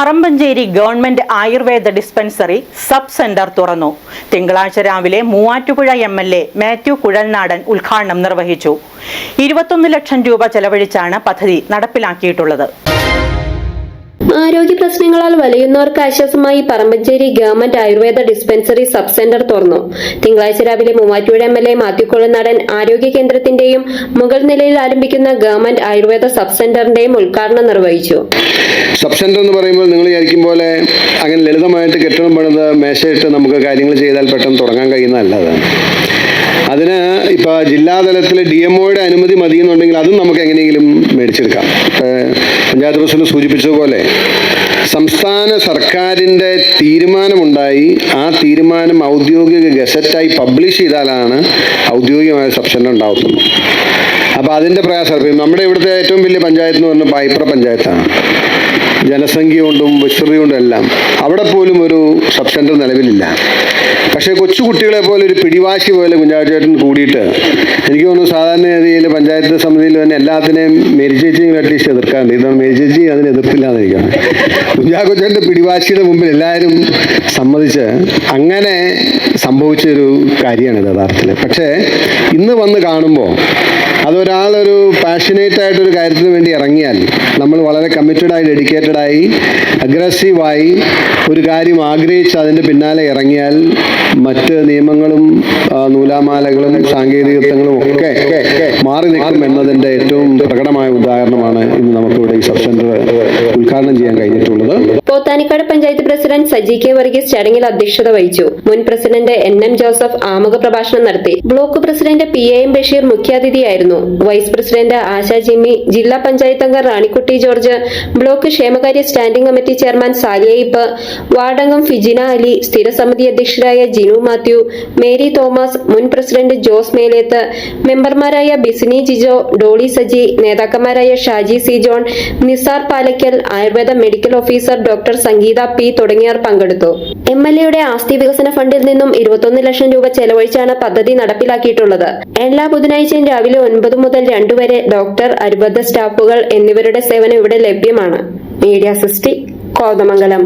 Parambancheri government Ayurveda dispensary sub centre തുറന്നു. തിങ്കളാഴ്ച രാവിലെ Muvattupuzha M L A Mathew Kuzhalnadan ഉദ്ഘാടനം നിർവഹിച്ചു. ഇരുപത്തൊന്ന് ലക്ഷം രൂപ ചെലവഴിച്ചാണ് പദ്ധതി നടപ്പിലാക്കിയിട്ടുള്ളത്. പ്രശ്നങ്ങളാൽ വലയുന്നവർക്ക് ആശ്വാസമായി Parambancheri government Ayurveda dispensary sub centre തുറന്നു. തിങ്കളാഴ്ച രാവിലെ Muvattupuzha M L A Mathew ആരോഗ്യ കേന്ദ്രത്തിന്റെയും മുകൾ നിലയിൽ ആരംഭിക്കുന്ന ഗവൺമെന്റ് ആയുർവേദ സബ് സെന്ററിന്റെയും ഉദ്ഘാടനം നിർവഹിച്ചു. സബ് സെന്റർ എന്ന് പറയുമ്പോൾ നിങ്ങൾ വിചാരിക്കും പോലെ അങ്ങനെ ലളിതമായിട്ട് കെട്ടിടം പണിത് മേശയിട്ട് നമുക്ക് കാര്യങ്ങൾ ചെയ്താൽ പെട്ടെന്ന് തുടങ്ങാൻ കഴിയുന്നതല്ല അത് അതിന് ഇപ്പോൾ ജില്ലാതലത്തിൽ ഡി എം ഒയുടെ അനുമതി മതി എന്നുണ്ടെങ്കിൽ അതും നമുക്ക് എങ്ങനെയെങ്കിലും മേടിച്ചെടുക്കാം. പഞ്ചായത്ത് പ്രസിഡന്റ് സൂചിപ്പിച്ചതുപോലെ സംസ്ഥാന സർക്കാരിന്റെ തീരുമാനമുണ്ടായി. ആ തീരുമാനം ഔദ്യോഗിക ഗസറ്റായി പബ്ലിഷ് ചെയ്താലാണ് ഔദ്യോഗികമായ സബ് സെന്റർ ഉണ്ടാവുന്നത്. അപ്പോൾ അതിന്റെ പ്രയാസം നമ്മുടെ ഇവിടുത്തെ ഏറ്റവും വലിയ പഞ്ചായത്ത് എന്ന് പറഞ്ഞാൽ പായ്പ്ര പഞ്ചായത്താണ്. ജനസംഖ്യ കൊണ്ടും വിസ്തൃതി കൊണ്ടും എല്ലാം അവിടെ പോലും ഒരു സബ് നിലവിലില്ല. പക്ഷേ കൊച്ചു കുട്ടികളെ പോലെ ഒരു പിടിവാശി പോലെ കുഞ്ഞാച്ചേട്ടൻ കൂടിയിട്ട് എനിക്ക് തോന്നുന്നു സാധാരണ രീതിയിൽ പഞ്ചായത്ത് സമിതിയിൽ തന്നെ എല്ലാത്തിനെയും മേരി ചേച്ചി അറ്റ്ലീസ്റ്റ് എതിർക്കാറുണ്ട്. ഇതാണ് മേരി ചേച്ചി അതിന് എതിർപ്പില്ലാതിരിക്കുകയാണ്. കുഞ്ഞാക്കോച്ചേട്ടന്റെ പിടിവാശിയുടെ മുമ്പിൽ എല്ലാവരും സമ്മതിച്ച് അങ്ങനെ സംഭവിച്ചൊരു കാര്യമാണ് യഥാർത്ഥത്തിൽ. പക്ഷേ ഇന്ന് വന്ന് കാണുമ്പോൾ അതൊരാളൊരു പാഷനേറ്റ് ആയിട്ടൊരു കാര്യത്തിന് വേണ്ടി ഇറങ്ങിയാൽ നമ്മൾ വളരെ കമ്മിറ്റഡായി ഡെഡിക്കേറ്റഡായി അഗ്രസീവായി ഒരു കാര്യം ആഗ്രഹിച്ച് അതിന്റെ പിന്നാലെ ഇറങ്ങിയാൽ മറ്റ് നിയമങ്ങളും നൂലാമാലകളും സാങ്കേതികത്വങ്ങളും ഒക്കെ മാറി നിൽക്കും എന്നതിന്റെ ഏറ്റവും പ്രകടമായ ഉദാഹരണമാണ് ഇന്ന് നമുക്കിവിടെ ഈ സബ് സെന്റർ ഉദ്ഘാടനം ചെയ്യാൻ കഴിഞ്ഞിട്ടുള്ളത്. പോത്താനിക്കാട് പഞ്ചായത്ത് പ്രസിഡന്റ് സജി കെ വർഗീസ് ചടങ്ങിൽ അധ്യക്ഷത വഹിച്ചു. മുൻ പ്രസിഡന്റ് എൻ എം ജോസഫ് ആമുഖ പ്രഭാഷണം നടത്തി. Block president P A M Basheer മുഖ്യാതിഥിയായിരുന്നു. Vice president Asha Jimmy ജില്ലാ പഞ്ചായത്ത് അംഗം റാണിക്കുട്ടി ജോർജ് ബ്ലോക്ക് ക്ഷേമകാര്യ സ്റ്റാൻഡിംഗ് കമ്മിറ്റി ചെയർമാൻ സാലിയയിപ്പ് വാർഡംഗം ഫിജിന അലി സ്ഥിരസമിതി അധ്യക്ഷരായ ജിനു മാത്യു മേരി തോമസ് മുൻ പ്രസിഡന്റ് ജോസ് മേലേത്ത് മെമ്പർമാരായ Bisini Jijo Dolly Saji നേതാക്കന്മാരായ Shaji C John Nisar Palakkal Ayurveda medical officer doctor Sangeetha P തുടങ്ങിയവർ പങ്കെടുത്തു. എം എൽ എയുടെ ആസ്തി വികസന ഫണ്ടിൽ നിന്നും ഇരുപത്തൊന്ന് ലക്ഷം രൂപ ചെലവഴിച്ചാണ് പദ്ധതി നടപ്പിലാക്കിയിട്ടുള്ളത്. എല്ലാ ബുധനാഴ്ചയും രാവിലെ ഒൻപത് മുതൽ രണ്ടു വരെ ഡോക്ടർ അനുബന്ധ സ്റ്റാഫുകൾ എന്നിവരുടെ സേവനം ഇവിടെ ലഭ്യമാണ്. മീഡിയ സൃഷ്ടി കോതമംഗലം.